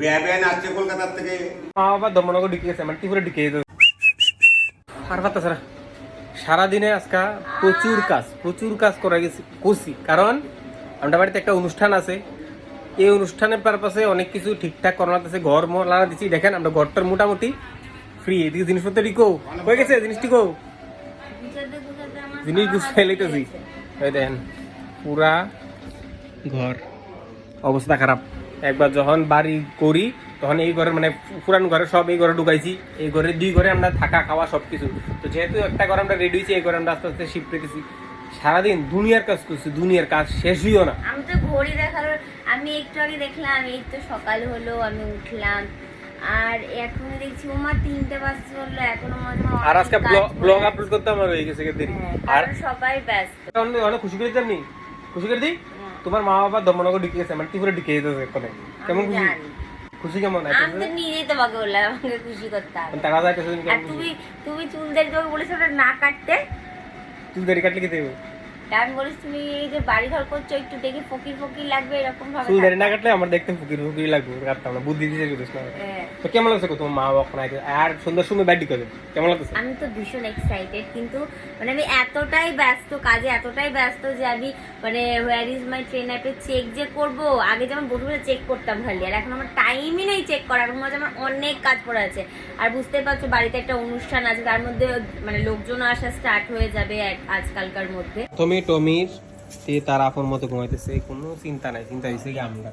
মানে সারাদিনে আজকা প্রচুর কাজ প্রচুর কাজ করা গেছে, করছি। কারণ আমরা বাড়িতে একটা অনুষ্ঠান আছে। এই অনুষ্ঠানের পারপাসে অনেক কিছু ঠিকঠাক করানো আছে ঘর মর লানা দিচ্ছি। দেখেন, আমরা ঘরটার মোটামুটি ফ্রি এদিকে জিনিসপত্র টিকো হয়ে গেছে জিনিস টিকো গুছাতে গুছাতে আমার জিনিস হাত লইতেছি। দেখেন, পুরা ঘর। অবস্থা খারাপ। একবার যখন বাড়ি করি তখন এই ঘরের মানে পুরান ঘরে সব এই ঘরে ঢুকাইছি। এই ঘরে দুই ঘরে আমরা থাকা খাওয়া সব কিছু তো যেহেতু একটা ঘর আমরা রেডি হয়েছি এই ঘরে আমরা আস্তে আস্তে শিফট রেখেছি সারাদিন দুনিয়ার কাজ করছি দুনিয়ার কাজ শেষ হইও না। আমি তো ঘড়ি দেখাল আমি একটু আগে দেখলাম এই তো সকাল হলো আমি উঠলাম। আর এখন দেখছি ওমা তিনটে বাজতে বলল এখনও মনে হয় আর আজকে ব্লগ আপলোড করতে আমার হয়ে গেছে কে দেরি হ্যাঁ, আর সবাই ব্যস্ত। অনেক খুশি করে দিতাম নি? খুশি করে দিই। তোমার মা বাবা দমনগর ঢুকে গেছে মানে ত্রিপুরা ঢুকে যেতেছে এখানে কেমন খুশি। খুশি কেমন? আমি তো নিজেই তোমাকে বললাম আমাকে খুশি করতে হবে। টাকা যায় তুমি তুমি চুল দাড়ি তোমাকে বলেছ না কাটতে? চুল দাড়ি কাটলে কি দেবো? আমি বলিস তুমি এই যে বাড়ি ঘর করছ একটু দেখি ফকির ফকির লাগবে এরকম ভাবে চুল দাড়ি না কাটলে আমার দেখতে ফুকির ফুকির লাগবে কাটতাম না বুদ্ধি দিতে করিস না। হ্যাঁ। তো কেমন লাগছে তোমার মা বাবা ওখানে আর সুন্দর সুন্দর ব্যাডি করে কেমন লাগছে আমি তো ভীষণ এক্সাইটেড কিন্তু মানে আমি এতটাই ব্যস্ত কাজে এতটাই ব্যস্ত যে আমি মানে হোয়ার ইজ মাই ট্রেন অ্যাপে চেক যে করব। আগে যেমন বসে বসে চেক করতাম খালি আর এখন আমার টাইমই নেই চেক করার এখন আমার অনেক কাজ পড়ে আছে। আর বুঝতে পারছ বাড়িতে একটা অনুষ্ঠান আছে তার মধ্যে মানে লোকজন আসা স্টার্ট হয়ে যাবে আজকালকার মধ্যে। তুমি টমির তে তার আপন মতো ঘুমাইতেছে কোনো চিন্তা নাই চিন্তা হয়েছে কি আমরা।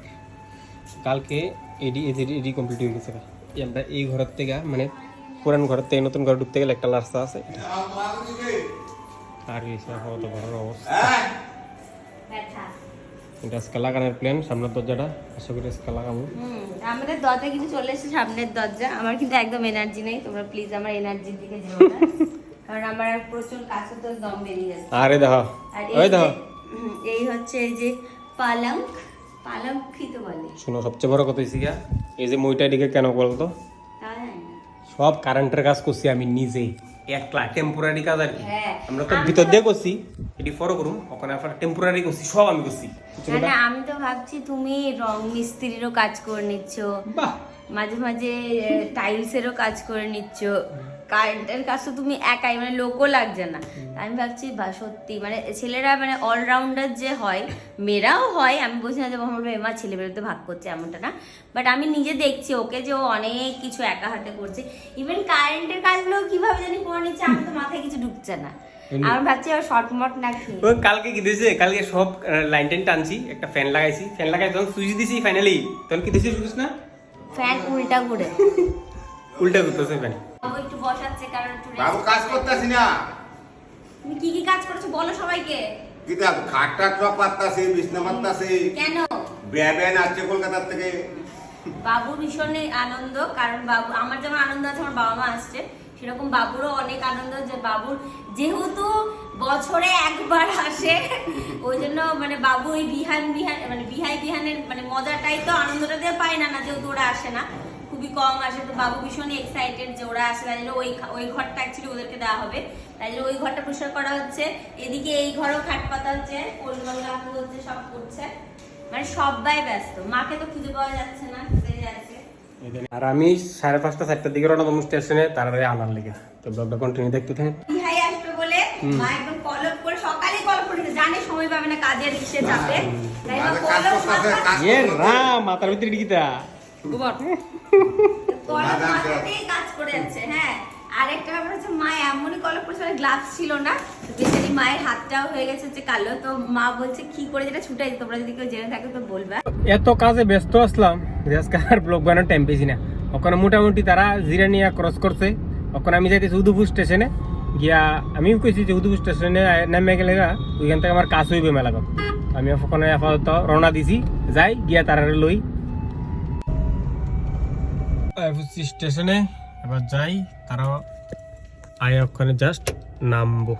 কালকে এডি এডি এডি কমপ্লিট হয়ে গেছে আমরা এই ঘরের থেকে মানে পুরান ঘরের থেকে নতুন ঘরে ঢুকতে গেলে একটা রাস্তা আছে। আর হয়েছে আপাতত ঘরের অবস্থা। এটা আজকে লাগানোর প্ল্যান সামনের দরজাটা আশা করি আজকে লাগাবো। আমাদের দরজা কিন্তু চলে এসেছে সামনের দরজা। আমার কিন্তু একদম এনার্জি নেই তোমরা প্লিজ আমার এনার্জির দিকে যেও না। কারণ আমার প্রচুর কাছে তো দম বেরিয়ে যাচ্ছে। আরে দেখো ওই এই দেখো এই হচ্ছে এই যে পালঙ্ক তো বলে। শোনো সবচেয়ে বড় কথা গিয়া, এই যে মইটা দিকে কেন বলতো। সব কারেন্টের কাজ করছি আমি নিজেই একলা টেম্পোরারি কাজ আর কি। হ্যাঁ আমরা তো ভিতর দিয়ে করছি। এটি ফলো করুম ওখানে আপনার টেম্পোরারি করছি সব আমি করছি। আমি তো ভাবছি তুমি রং মিস্ত্রিরও কাজ করে নিচ্ছ। বাহ! মাঝে মাঝে টাইলসেরও কাজ করে নিচ্ছ। কারেন্টের কাজ তো তুমি একাই মানে লোকও লাগছে না। আমি ভাবছি বা সত্যি মানে ছেলেরা মানে অলরাউন্ডার যে হয় মেয়েরাও হয় আমি বলছি না যে মোহাম্মদ এমা ছেলে বেরোতে ভাগ করছে এমনটা না। বাট আমি নিজে দেখছি ওকে যে ও অনেক কিছু একা হাতে করছে। ইভেন কারেন্টের কাজগুলো কীভাবে জানি করে নিচ্ছে আমার তো মাথায় কিছু ঢুকছে না। আমি ভাবছি আর শর্ট মট না ও কালকে কি দিয়েছে? কালকে সব লাইন টাইন টানছি একটা ফ্যান লাগাইছি। ফ্যান লাগাই যখন সুইচ দিছি ফাইনালি তখন কি দিয়েছি না? ফ্যান উল্টা ঘুরে উল্টা করতেছে ফ্যান বাবু একটু বসাচ্ছে কারণ একটু বাবু কাজ করতেছি না। তুমি কি কি কাজ করেছ বলো সবাইকে। কি দেখ খাটটা পাত্তাছি বিছনা পাত্তাছি কেন? ব্যাবেন আসছে কলকাতার থেকে। বাবুর ভীষণই আনন্দ কারণ বাবু আমার যেমন আনন্দ আছে আমার বাবা মা আসছে সেরকম বাবুরও অনেক আনন্দ যে বাবুর যেহেতু বছরে একবার আসে ওই জন্য মানে বাবু ওই বিহান বিহান মানে বিহাই বিহানের মানে মজাটাই তো আনন্দটা দিয়ে পায় না না যেহেতু ওরা আসে না। খুবই কম আসে। তো বাবু ভীষণই এক্সাইটেড যে ওরা আসে তাই ওই ওই ঘরটা অ্যাকচুয়ালি ওদেরকে দেওয়া হবে। তাই ওই ঘরটা পরিষ্কার করা হচ্ছে। এদিকে এই ঘরও খাট পাতা হচ্ছে কোলগুলো রাখা হচ্ছে সব করছে। মানে সবাই ব্যস্ত। মাকে তো খুঁজে পাওয়া যাচ্ছে না খুঁজে যাচ্ছে আর আমি সাড়ে পাঁচটা চারটার দিকে রওনা তোমার স্টেশনে তারপরে আনার লেগে। তো ব্লগটা কন্টিনিউ দেখতে থাকেন বিহাই আসবে বলে মা একদম কলপ করে সকালে কলপ করে। জানে সময় পাবে না কাজের ইসে চাপে? তাই মা কলপ রাম মাথার ভিতরে ঢিকিতা। কলপ কাজ করে যাচ্ছে হ্যাঁ। আর ব্যাপার হচ্ছে মা এমনই কলপ করেছে গ্লাভস ছিল না। বেচারি মায়ের হাতটাও হয়ে গেছে হচ্ছে কালো। তো মা বলছে কি করে যেটা ছুটাই তোমরা যদি কেউ জেনে থাকো তো বলবে। এত কাজে ব্যস্ত আসলাম যে আজকে আর ব্লগ বানানোর টাইম পেয়েছি না। ওখানে মোটামুটি তারা জিরানিয়া ক্রস করছে। ওখানে আমি যাইতেছি উদুপুর স্টেশনে গিয়া আমিও কইছি যে উদুপুর স্টেশনে নামে গেলে ওইখান থেকে আমার কাজ হইবে মেলাগত আমি ওখানে আপাতত রওনা দিছি। যাই গিয়া তারা লই। স্টেশনে। এবার যাই তারা আয় ওখানে জাস্ট নামবো।